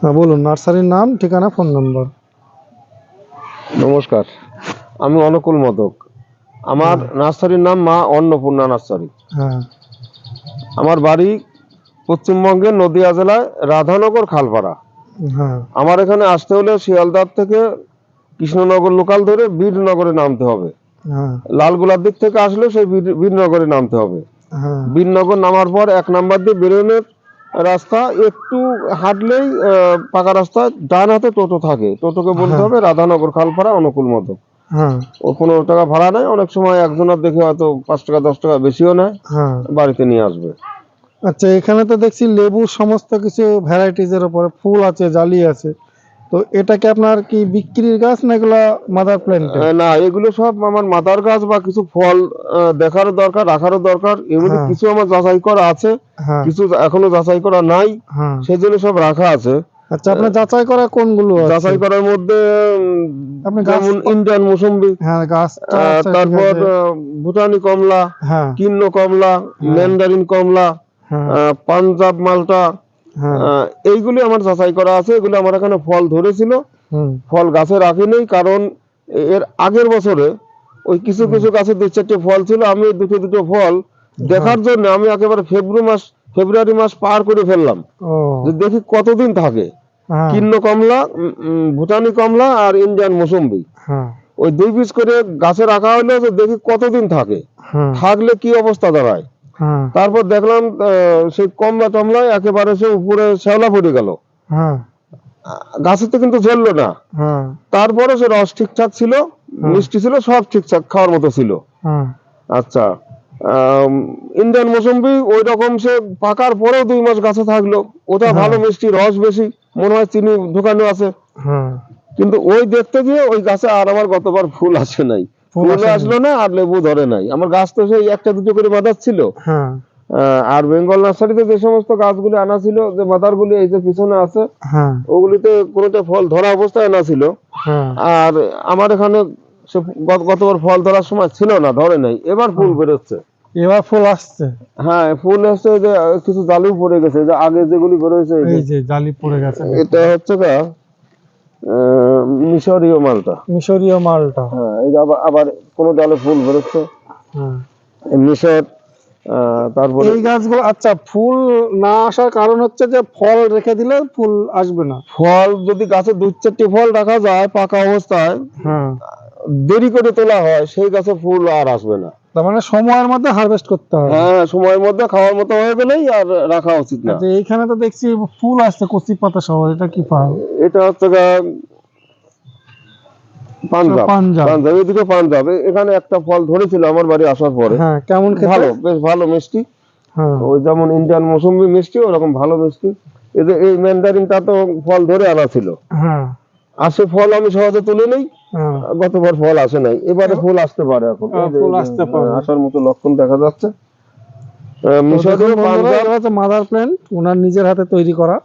হ্যাঁ বলুন নার্সারির নাম ঠিকানা ফোন নম্বর। নমস্কার আমি অনুকূল মদক। আমার নার্সারির নাম মা অন্নপূর্ণা নার্সারি। হ্যাঁ। আমার বাড়ি পশ্চিমবঙ্গের নদিয়া জেলায় রাধানগর খালপাড়া। হ্যাঁ। আমার এখানে আসতে হলে শিয়ালদার থেকে কৃষ্ণনগর লোকাল ধরে বীরনগরে নামতে হবে। হ্যাঁ। লালগোলার দিক থেকে আসলে সেই বীর- বীরনগরে নামতে হবে। বীরনগর নামার পর এক নাম্বার দিয়ে বেরোনোর রাস্তা একটু হাঁটলেই পাকা রাস্তা ডান হাতে টোটো থাকে। টোটোকে বলতে হ্যাঁ। হবে রাধানগর খালপাড়া অনুকূল মতো হ্যাঁ। ও পনেরো টাকা ভাড়া নেয়। অনেক সময় একজনের দেখে হয়তো পাঁচ টাকা দশ টাকা বেশিও নেয়। হ্যাঁ। বাড়িতে নিয়ে আসবে। আচ্ছা এখানে তো দেখছি লেবুর সমস্ত কিছু ভ্যারাইটিজের ওপরে ফুল আছে জালি আছে। তো এটা কি আপনার কি বিক্রির গাছ না এগুলো মাদার প্ল্যান্ট না এগুলো সব আমার মাথার গাছ বা কিছু ফল দেখারও দরকার রাখারও দরকার। এগুলো হ্যাঁ। কিছু আমার যাচাই করা আছে হ্যাঁ। কিছু এখনও যাচাই করা নাই হ্যাঁ। সেই জন্য সব রাখা আছে। আচ্ছা আপনার যাচাই করা কোনগুলো আছে? যাচাই করার মধ্যে যেমন ইন্ডিয়ান মৌসুম্বি হ্যাঁ গাছ তারপর ভুটানি কমলা কিন্ন কমলা ম্যান্ডারিন কমলা পাঞ্জাব মালটা এইগুলি আমার যাচাই করা আছে এগুলো আমার এখানে ফল ধরেছিল। ফল গাছে রাখিনি কারণ এর আগের বছরে ওই কিছু কিছু গাছে দু চারটে ফল ছিল আমি দুটো দুটো ফল দেখার জন্য আমি একেবারে ফেব্রুয়ারি মাস ফেব্রুয়ারি মাস পার করে ফেললাম। যে দেখি কতদিন থাকে। হ্যাঁ। কিন্ন কমলা ভুটানি কমলা আর ইন্ডিয়ান মৌসুম্বি। হ্যাঁ। ওই দুই পিস করে গাছে রাখা হলো যে দেখি কতদিন থাকে। হ্যাঁ। থাকলে কি অবস্থা দাঁড়ায়? হ্যাঁ তারপর দেখলাম সেই কমলা টমলায় একেবারে সে উপরে শ্যাওলা পড়ে গেল। হ্যাঁ। গাছে তো কিন্তু ঝরলো না। হ্যাঁ। তারপরে সে রস ঠিকঠাক ছিল মিষ্টি ছিল সব ঠিকঠাক খাওয়ার মতো ছিল। হ্যাঁ। আচ্ছা ইন্ডিয়ান মৌসুম্বি ওই রকম সে পাকার পরেও দুই মাস গাছে থাকল। ওটা ভালো মিষ্টি রস বেশি মনে হয় চিনি ঢোকানো আছে। হ্যাঁ। কিন্তু ওই দেখতে গিয়ে ওই গাছে আর আমার গতবার ফুল আসে নাই। ফুল আসলো না আর লেবু ধরে নাই। আমার গাছ তো সেই একটা দুটো করে মাদার ছিল। হ্যাঁ। আর বেঙ্গল নার্সারিতে যে সমস্ত গাছগুলি আনা ছিল যে মাদারগুলি এই যে পিছনে আছে হ্যাঁ। ওগুলিতে কোনোটা ফল ধরা অবস্থায় আনা ছিল। হ্যাঁ। আর আমার এখানে গতবার ফল ধরার সময় ছিল না ধরে নাই। এবার ফুল বেরোচ্ছে। এবার ফুল আসছে। হ্যাঁ ফুল আসছে যে কিছু জালিও পড়ে গেছে যে আগে যেগুলি বেরোয়েছে এই যে, এই যে জালি পড়ে গেছে। এটা হচ্ছে গা মিশরীয় মালটা। মিশরীয় মালটা। হ্যাঁ এই আবার আবার কোনো ডালে ফুল বেরোচ্ছে হ্যাঁ। মিশর তারপরে এই গাছগুলো আচ্ছা ফুল না আসার কারণ হচ্ছে যে ফল রেখে দিলে ফুল আসবে না। ফল যদি গাছে দু চারটি ফল রাখা যায় পাকা অবস্থায় হ্যাঁ। দেরি করে তোলা হয় সেই গাছে ফুল আর আসবে না। তার মানে সময়ের মধ্যে হারভেস্ট করতে হবে। হ্যাঁ সময়ের মধ্যে খাওয়ার মতো হয়ে গেলেই আর রাখা উচিত না। যে এইখানে তো দেখছি ফুল আসছে কচি পাতা সহ এটা কি পাল এটা হচ্ছে পাঞ্জাব। পাঞ্জাব। এদিকে পাঞ্জাব। এখানে একটা ফল ধরেছিল আমার বাড়ি আসার পরে। হ্যাঁ কেমন খেতে? ভালো বেশ ভালো মিষ্টি। হ্যাঁ। ওই যেমন ইন্ডিয়ান মৌসুম্বি মিষ্টি ওরকম ভালো মিষ্টি। এদের এই ম্যান্ডারিনটা তো ফল ধরে আনা ছিল। হ্যাঁ। আর সে ফল আমি সহজে তুলে নেই। হ্যাঁ। গতবার ফল আসে নাই। এবারে ফুল আসতে পারে এখন। হ্যাঁ, ফুল আসতে পারে। হ্যাঁ, আসার মতো লক্ষণ দেখা যাচ্ছে। মিশরীয় পাঞ্জাব মাদার প্ল্যান্ট ওনার নিজের হাতে তৈরি করা।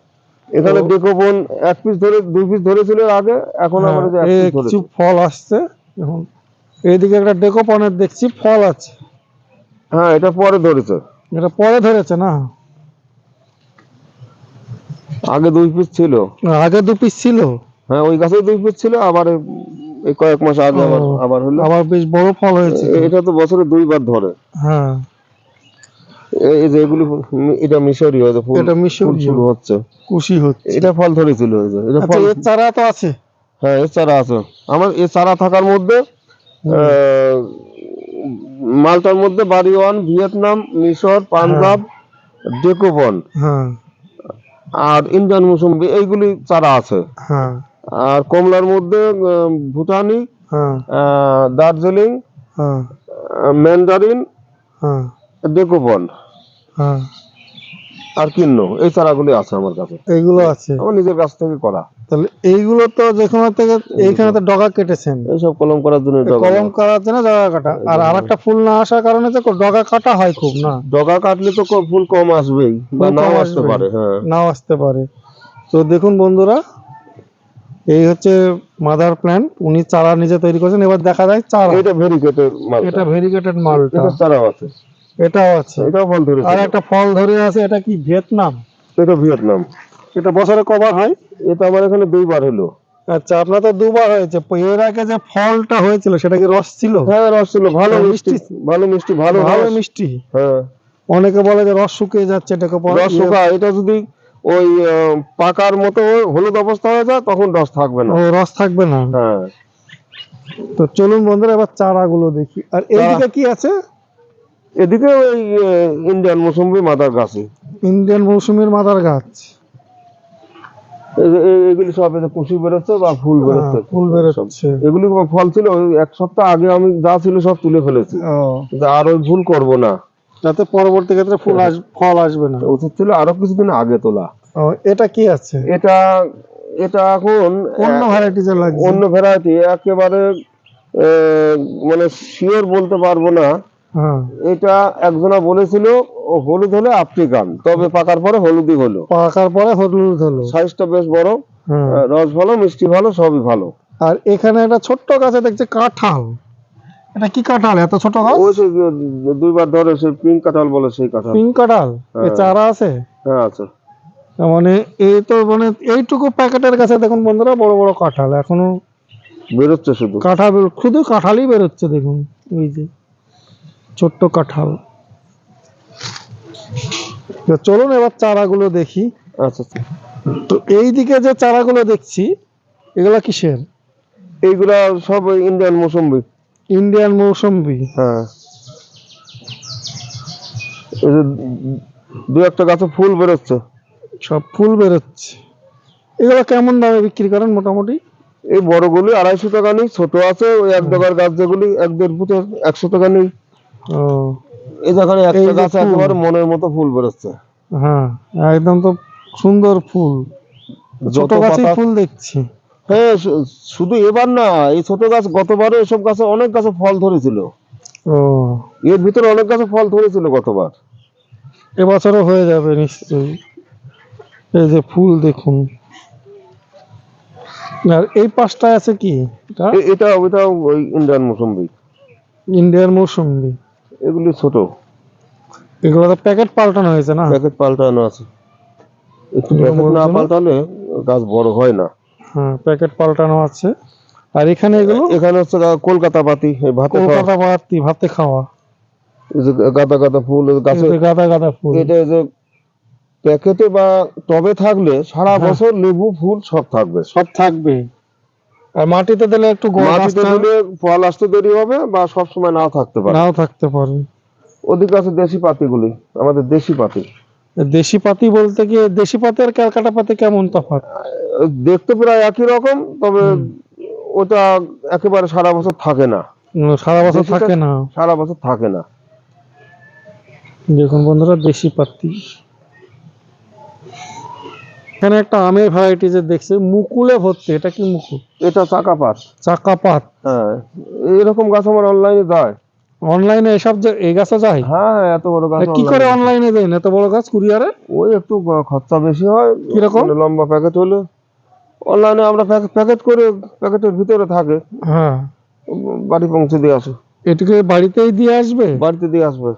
এখানে ডেকোপন এক পিস ধরে দুই পিস ধরেছিল আগে। এখন হ্যাঁ, কিছু ফল আসছে। এখন এইদিকে একটা ডেকোপনের দেখছি ফল আছে। হ্যাঁ এটা পরে ধরেছে। এটা পরে ধরেছে না? আগে দুই পিস ছিল। আগে দু পিস ছিল? হ্যাঁ ওই গাছে দুই পিস ছিল আবার এই- এই কয়েক মাস আগে আবার আবার হলো। আবার বেশ বড় ফল হয়েছে। এটা তো বছরে দুইবার ধরে। হ্যাঁ। এই যে এগুলি এটা মিশরীয় এই যে ফুল এটা ফুল মিশরীয় শুরু হচ্ছে। খুশি হচ্ছে। এটা ফল ধরেছিল এই যে। এটা আচ্ছা ফল চারা তো আছে। হ্যাঁ এর চারা আছে। আমার এ চারা থাকার মধ্যে মালটার মধ্যে বাড়িওয়ান ভিয়েতনাম মিশর পাঞ্জাব ডেকোবন হ্যাঁ। আর ইন্ডিয়ান মৌসুম্বি এইগুলি চারা আছে। হ্যাঁ। আর কমলার মধ্যে ভুটানি হ্যাঁ। দার্জিলিং হ্যাঁ। ম্যান্ডারিন হ্যাঁ। ডেকোবন হ্যাঁ। আর কিন্ন এই চারাগুলি আছে আমার কাছে। এইগুলো আছে। আমার নিজের কাছ থেকে করা। তাহলে এইগুলো তো যেখানে থেকে এইখানে তো ডগা কেটেছেন। এইসব কলম করার জন্য কলম করার জন্য ডগা কাটা। আর আরেকটা ফুল না আসার কারণে তো ডগা কাটা হয় খুব না? ডগা কাটলে তো ফুল কম আসবেই বা নাও আসতে পারে হ্যাঁ। নাও আসতে পারে। তো দেখুন বন্ধুরা এই হচ্ছে মাদার প্ল্যান্ট উনি চারা নিজে তৈরি করেছেন এবার দেখা যায় চারা। এটা ভেরিকেটের মাল এটা ভেরিগেটেড মালটা। এটা চারাও আছে। এটাও আছে। এটাও ফল ধরেছে। আর একটা ফল ধরে আছে এটা কি ভিয়েতনাম? এটা ভিয়েতনাম। এটা বছরে কবার হয়? এটা আমার এখানে দুইবার হলো। আচ্ছা আপনার তো দুবার হয়েছে। এর আগে যে ফলটা হয়েছিল সেটা কি রস ছিল? হ্যাঁ রস ছিল। ভালো মিষ্টি। ভালো মিষ্টি ভালো ভালো মিষ্টি। হ্যাঁ। অনেকে বলে যে রস শুকিয়ে যাচ্ছে এটাকে রস শুকা এটা যদি ওই পাকার মতো হলুদ অবস্থা হয়ে যায় তখন রস থাকবে না। রস থাকবে না। হ্যাঁ। তো চলুন বন্ধুরা এবার চারাগুলো দেখি। আর এইদিকে কি আছে? এদিকে ওই ইন্ডিয়ান মৌসুম্বি মাদার গাছে। ইন্ডিয়ান মৌসুমীর মাদার গাছ। এগুলি সব কুশি বেরোচ্ছে বা ফুল বেরোচ্ছে। হ্যাঁ, ফুল বেরোচ্ছে। এগুলি ফল ছিল? এক সপ্তাহ আগে আমি যা ছিল সব তুলে ফেলেছি। আর ওই ভুল করব না। যাতে পরবর্তী ক্ষেত্রে ফুল আস ফল আসবে না। উচিত ছিল আরও কিছুদিন আগে তোলা। এটা কি আছে? এটা এটা এখন অন্য আহ, ভ্যারাইটিজের লাগছে। অন্য ভ্যারাইটি একেবারে মানে শিওর বলতে পারব না। হ্যাঁ। এটা একজনা বলেছিল হলুদ হলে আফ্রিকান তবে পাকার পরে হলুদই হলো। পাকার পরে হলুদ হলো। সাইজটা বেশ বড় হ্যাঁ। রস ভালো মিষ্টি ভালো সবই ভালো। আর এখানে একটা ছোট্ট গাছে দেখছে কাঁঠাল। এটা কি কাঁঠাল? এত ছোট গাছ ওই দুইবার ধরে সেই পিঙ্ক কাঁঠাল বলে সেই কাঁঠাল। পিঙ্ক কাঁঠাল? এ হ্যাঁ। চারা আছে? হ্যাঁ আছে। মানে এই তো মানে এইটুকু প্যাকেটের কাছে দেখুন বন্ধুরা বড় বড় কাঁঠাল। এখনও বেরোচ্ছে শুধু। কাঁঠাল শুধু কাঁঠালই বেরোচ্ছে দেখুন। এই যে ছোট্ট কাঁঠাল। তো চলুন এবার চারাগুলো দেখি। আচ্ছা আচ্ছা। তো এই দিকে যে চারাগুলো দেখছি এগুলা কিসের? এইগুলা সব ইন্ডিয়ান মৌসুম্বি। ইন্ডিয়ান মৌসুম্বি হ্যাঁ। এই যে দু একটা গাছে ফুল বেরোচ্ছে। সব ফুল বেরোচ্ছে। এগুলো কেমন দামে বিক্রি করেন মোটামুটি? এই বড়গুলি আড়াইশো টাকা নেই ছোট আছে ওই এক টাকার গাছ যেগুলি এক দেড় ফুটের একশো টাকা নেই। এই যেখানে একটা গাছে। একেবারে মনের মতো ফুল বেরোচ্ছে। হ্যাঁ একদম তো সুন্দর ফুল। যত পাতা- ফুল দেখছি। হ্যাঁ শুধু এবার না এই ছোট গাছ গতবারও এসব গাছে অনেক গাছে ফল ধরেছিল। ও। এর ভিতরে অনেক গাছে ফল ধরেছিল গতবার। এবছরও হয়ে যাবে নিশ্চয়ই। এই যে ফুল দেখুন। আর এই পাশটায় আছে কি? এটা? এটা ওই ইন্ডিয়ান মৌসুম্বি। ইন্ডিয়ান মৌসুম্বি। এগুলি ছোট। এগুলো তো প্যাকেট পাল্টানো হয়েছে না? প্যাকেট পাল্টানো আছে। একটু না? পাল্টালে গাছ বড় হয় না। হ্যাঁ প্যাকেট পাল্টানো আছে। আর এখানে এগুলো? এখানে হচ্ছে কলকাতা পাতি ভাতে কলকাতা পাতি ভাতে খাওয়া। গাদা গাদা ফুল গাছে গাদা গাদা ফুল। এটা যে প্যাকেটে বা টবে থাকলে সারা হ্যাঁ। বছর লেবু ফুল সব থাকবে। সব থাকবে। আর মাটিতে দিলে একটু মাটিতে দিলে ফল আসতে দেরি হবে বা সব সময় নাও থাকতে পারে। নাও থাকতে পারে। ওদিকে আছে দেশি পাতিগুলি আমাদের দেশি পাতি। দেশি পাতি বলতে কি দেশি পাতি আর ক্যালকাটা পাতি কেমন তফাৎ? দেখতে প্রায় একই রকম তবে ওটা একেবারে সারা বছর থাকে না। সারা বছর থাকে না? সারা বছর থাকে না। দেখুন বন্ধুরা দেশি পাতি এখানে একটা আমের ভ্যারাইটিজ দেখছে মুকুলে ভর্তি এটা কি মুকুল? এটা চাকা পাত চাকা পাত হ্যাঁ এরকম গাছ আমার অনলাইনে যায়। অনলাইনে এসব যে এই গাছে যায়? হ্যাঁ হ্যাঁ, এত বড় গাছ কি করে অনলাইনে দেন এত বড় গাছ কুরিয়ারে? ওই একটু খরচা বেশি হয়। কীরকম? লম্বা প্যাকেট হলে। অনলাইনে আমরা প্যাকেট করে প্যাকেটের ভিতরে থাকে। হ্যাঁ। বাড়ি পৌঁছে দিয়ে আসে। এটাকে বাড়িতেই দিয়ে আসবে? বাড়িতে দিয়ে আসবে।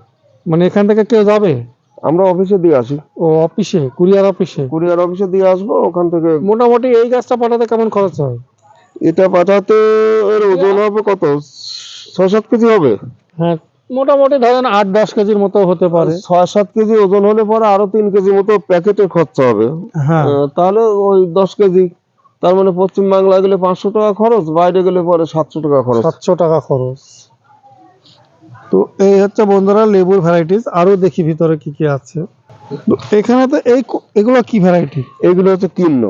মানে এখান থেকে কেউ যাবে? আমরা অফিসে দিয়ে আসি। ও অফিসে কুরিয়ার অফিসে কুরিয়ার অফিসে দিয়ে আসব ওখান থেকে মোটামুটি এই গাছটা পাঠাতে কেমন খরচ হয়? এটা পাঠাতে এর ওজন হবে কত? ছয় সাত কেজি হবে। হ্যাঁ মোটামুটি ধরেন আট দশ কেজির মতো হতে পারে। ছয় সাত কেজি ওজন হলে পরে আরও তিন কেজি মতো প্যাকেটে খরচা হবে। হ্যাঁ। তাহলে ওই দশ কেজি তার মানে পশ্চিম বাংলায় গেলে পাঁচশো টাকা খরচ বাইরে গেলে পরে সাতশো টাকা খরচ। সাতশো টাকা খরচ। তো এই হচ্ছে বন্ধুরা লেবুর ভ্যারাইটিস আরও দেখি ভিতরে কি কি আছে। এখানে তো এই এগুলো কি ভ্যারাইটি এগুলো হচ্ছে কিন্ন।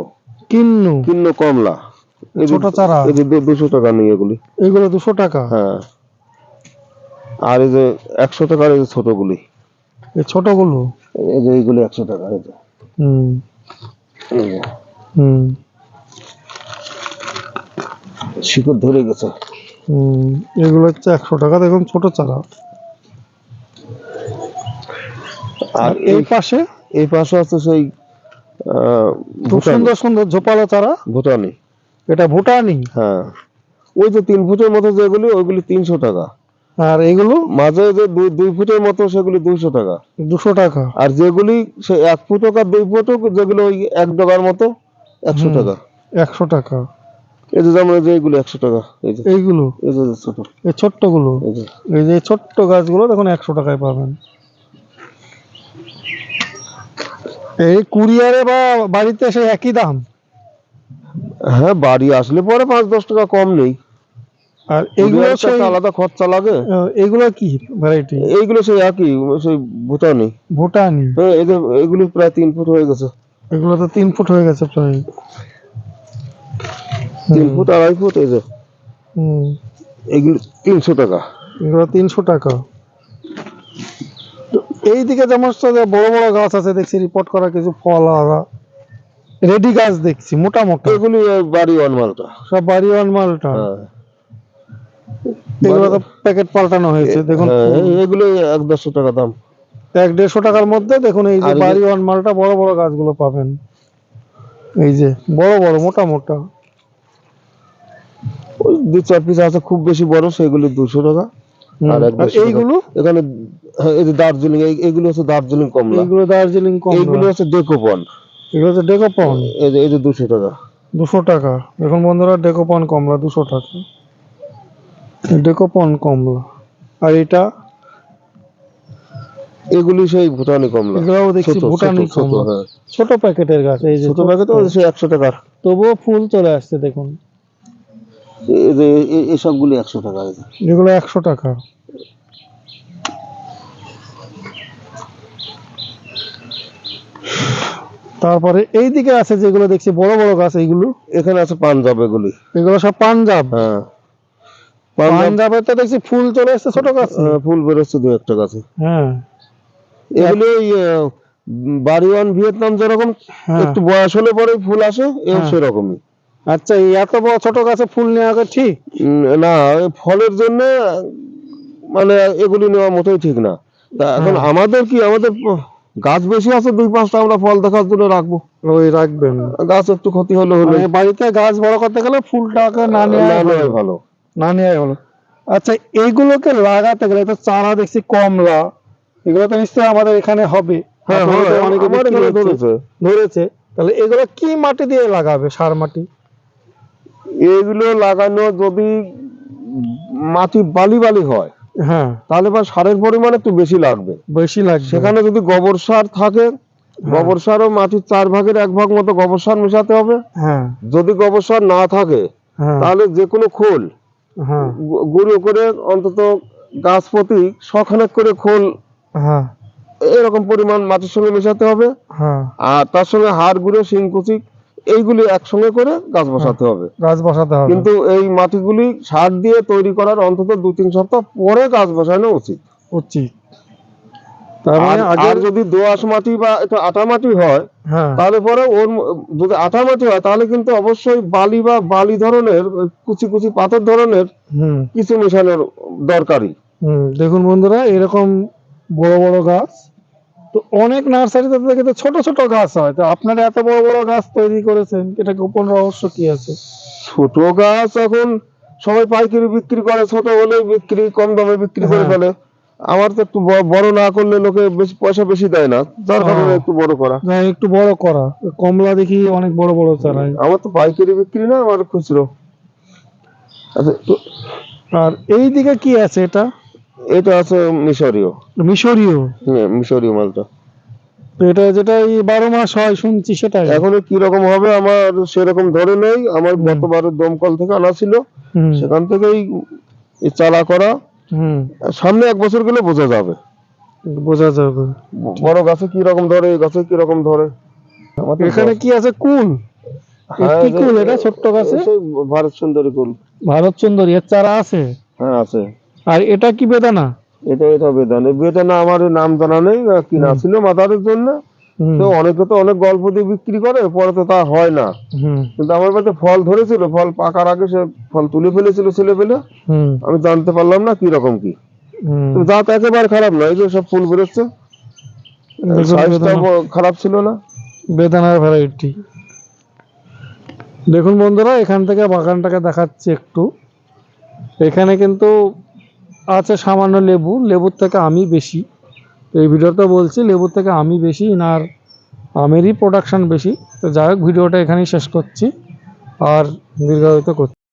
কিন্নু? কিন্ন কমলা। ছোট চারা। এই যে দুশো টাকা নিয়ে এগুলি। এগুলো দুশো টাকা? হ্যাঁ। আর এই যে একশো টাকার এই যে ছোটগুলি। এই ছোটগুলো? এই যে এইগুলি একশো টাকা এই যে। হুম। হুম। শিকড় ধরে গেছে। হুম এগুলো হচ্ছে একশো টাকা দেখুন ছোট চারা। আর এই পাশে? এই পাশে আছে সেই খুব সুন্দর সুন্দর ঝোপালো চারা? ভুটানি। এটা ভুটানি? হ্যাঁ। ওই যে তিন ফুটের মতো যেগুলি ওইগুলি তিনশো টাকা। আর এগুলো? মাঝে যে দুই দুই ফুটের মতো সেগুলি দুইশো টাকা। দুশো টাকা। আর যেগুলি সে এক ফুট হোক আর দুই ফুট হোক যেগুলো ওই এক ডগার মতো একশো টাকা। একশো টাকা। এই যে যেমন এই যে এইগুলো একশো টাকা এই যে। এইগুলো? এই যে ছোট। এই ছোট্টগুলো? এই যে। এই যে ছোট্ট গাছগুলো দেখুন একশো টাকায় পাবেন। এই কুরিয়ারে বা বাড়িতে এসে একই দাম? হ্যাঁ বাড়ি আসলে পরে পাঁচ দশ টাকা কম নেই। আর এইগুলো সেই আলাদা খরচা লাগে। এগুলো কি ভ্যারাইটি এইগুলো সেই একই সেই ভুটানি। ভুটানি। হ্যাঁ এদের এগুলি প্রায় তিন ফুট হয়ে গেছে। এগুলো তো তিন ফুট হয়ে গেছে প্রায়। তিন ফুট আড়াই ফুট এই যে। হুম, এগুলি তিনশো টাকা। এগুলো তিনশো টাকা। এইদিকে যেমন বড় বড় গাছ আছে দেখছি রিপোর্ট করা কিছু ফল আলা রেডি গাছ দেখছি মোটামুটি। মোটা এগুলি বাড়ি ওয়ান মালটা। সব বাড়ি বাড়িওয়ান মালটা। হ্যাঁ। এগুলো তো প্যাকেট পাল্টানো হয়েছে দেখুন। হ্যাঁ, এগুলো এক দেড়শো টাকা দাম। এক দেড়শো টাকার মধ্যে দেখুন এই যে যে- বাড়িওয়ান মালটা বড় বড় গাছগুলো পাবেন। এই যে বড় বড় মোটা মোটা। ওই দু চার পিস আছে খুব বেশি বড় সেগুলি দুশো টাকা। আর। এইগুলো? এখানে হ্যাঁ, এই যে দার্জিলিং হচ্ছে দার্জিলিং কমলা। এইগুলো দার্জিলিং কমলা। এইগুলো হচ্ছে ডেকোপন। এগুলো তো ডেকোপন? এই যে এই যে দুশো টাকা। দুশো টাকা। এখন বন্ধুরা ডেকোপন কমলা দুশো টাকা। ডেকোপন কমলা। আর এটা এগুলি সেই ভুটানি কমলা। এগুলোও দেখছি ভুটানি কমলা। হ্যাঁ। ছোট প্যাকেটের গাছ এই যে ছোট প্যাকেট। তো সেই একশো টাকার। তবুও ফুল চলে আসছে দেখুন। এই এই- এই সবগুলি একশো টাকা এগুলো একশো টাকা। তারপরে এই দিকে আছে যেগুলো দেখছি বড় বড় গাছ এইগুলো। এখানে আছে পাঞ্জাব এগুলি। এগুলো সব পাঞ্জাব? হ্যাঁ। পাঞ্জাব তো দেখছি ফুল চলে আসছে ছোট গাছ। আহ, ফুল বেরোচ্ছে দু একটা গাছে। হ্যাঁ। এগুলি ওই বাড়িওয়ান ভিয়েতনাম যেরকম হ্যাঁ। একটু বয়স হলে পরে ফুল আসে এও হ্যাঁ। সেরকমই। আচ্ছা এত বড় ছোট গাছে ফুল নেওয়া ঠিক? না ফলের জন্য মানে এগুলি নেওয়া মোটেই ঠিক না। তা এখন হ্যাঁ। আমাদের কি আমাদের গাছ বেশি আছে দুই পাঁচটা আমরা ফল দেখার জন্য রাখব। ওই রাখবেন। গাছ একটু ক্ষতি হলে হলো বাড়িতে গাছ বড় করতে গেলে ফুলটাকে না নেওয়া ভালো। না নেওয়াই হলো। আচ্ছা এইগুলোকে লাগাতে গেলে তো চারা দেখছি কমলা এগুলো তো নিশ্চয়ই আমাদের এখানে হবে। হ্যাঁ হ্যাঁ। ধরেছে। তাহলে এগুলো কি মাটি দিয়ে লাগাবে সার মাটি? এগুলো লাগানো যদি মাটি বালি বালি হয় হ্যাঁ। তাহলে বা সারের পরিমাণ একটু বেশি লাগবে। বেশি লাগবে। সেখানে যদি গোবর সার থাকে গোবর সার ও মাটির চার ভাগের এক ভাগ মতো গোবর সার মেশাতে হবে। হ্যাঁ। যদি গোবর সার না থাকে হ্যাঁ। তাহলে যে কোনো খোল হ্যাঁ গুঁড়ো করে অন্তত গাছ প্রতি শখানেক করে খোল। হ্যাঁ। এরকম পরিমাণ মাটির সঙ্গে মেশাতে হবে। হ্যাঁ। আর তার সঙ্গে হাড় গুঁড়ো শিংকুচি এইগুলি একসঙ্গে করে গাছ বসাতে হবে। গাছ বসাতে হবে। কিন্তু এই মাটিগুলি সার দিয়ে তৈরি করার অন্তত দু তিন সপ্তাহ পরে গাছ বসানো উচিত। উচিত। আর- যদি দোআঁশ মাটি বা আটা মাটি হয় হ্যাঁ। তাহলে পরে ওর যদি আটা মাটি হয় তাহলে কিন্তু অবশ্যই বালি বা বালি ধরনের কুচি কুচি পাথর ধরনের কিছু মেশানোর দরকারি দেখুন বন্ধুরা এরকম বড় বড় গাছ। তো অনেক নার্সারিতে দেখে ছোট ছোট গাছ হয়। তো আপনারা এত বড় বড় গাছ তৈরি করেছেন এটা গোপন রহস্য কি আছে? ছোট গাছ এখন সবাই পাইকারি বিক্রি করে ছোট হলেই বিক্রি কম দামে বিক্রি করে হ্যাঁ। ফেলে। আমার তো একটু বড় না করলে লোকে বেশি পয়সা বেশি দেয় না যার হ্যাঁ। কারণে একটু বড় করা। না একটু বড় করা। কমলা দেখি অনেক বড় বড় চারাই আমার তো পাইকারি বিক্রি না আমার খুচরো। আচ্ছা আর এই দিকে কি আছে এটা? এটা আছে মিশরীয়। মিশরীয়? হ্যাঁ মিশরীয় মালটা। এটা যেটা এই বারো মাস হয় শুনছি সেটাই। এখন কি রকম হবে আমার সেরকম ধরে নেই। আমার গতবারের দমকল থেকে আনা ছিল। সেখান থেকেই চালা করা। সামনে এক বছর গেলে বোঝা যাবে। বোঝা যাবে। বড় গাছে কি রকম ধরে গাছে কি রকম ধরে? এখানে কি আছে? কুল। হ্যাঁ, কি কুল এটা? ছোট্ট গাছে? ভারত সুন্দরী কুল। ভারত সুন্দরী এর চারা আছে? হ্যাঁ আছে। আর এটা কি বেদানা? এটা এটা বেদান। বেদানা আমার নাম জানা নেই কিনা ছিল মাদারের জন্য। তো অনেকে তো অনেক গল্প দিয়ে বিক্রি করে পরে তো তা হয় না। হুম। কিন্তু আমার বাড়িতে ফল ধরেছিল ফল পাকার আগে সে ফল তুলে ফেলেছিল ছেলে ফেলে আমি জানতে পারলাম না কি রকম কি। তো দাঁত একেবারে খারাপ নয় এই যে সব ফুল বেরোচ্ছে। খারাপ ছিল না। বেদানার ভ্যারাইটি দেখুন বন্ধুরা এখান থেকে বাগানটাকে দেখাচ্ছি একটু। এখানে কিন্তু আছে সামান্য লেবু লেবুর থেকে আমি বেশি। এই ভিডিওতে বলছি, লেবুর থেকে আমি বেশি ইনার আমেরই প্রোডাকশান বেশি। তো যাই হোক, ভিডিওটা এখানেই শেষ করছি। আর দীর্ঘায়িত করছি।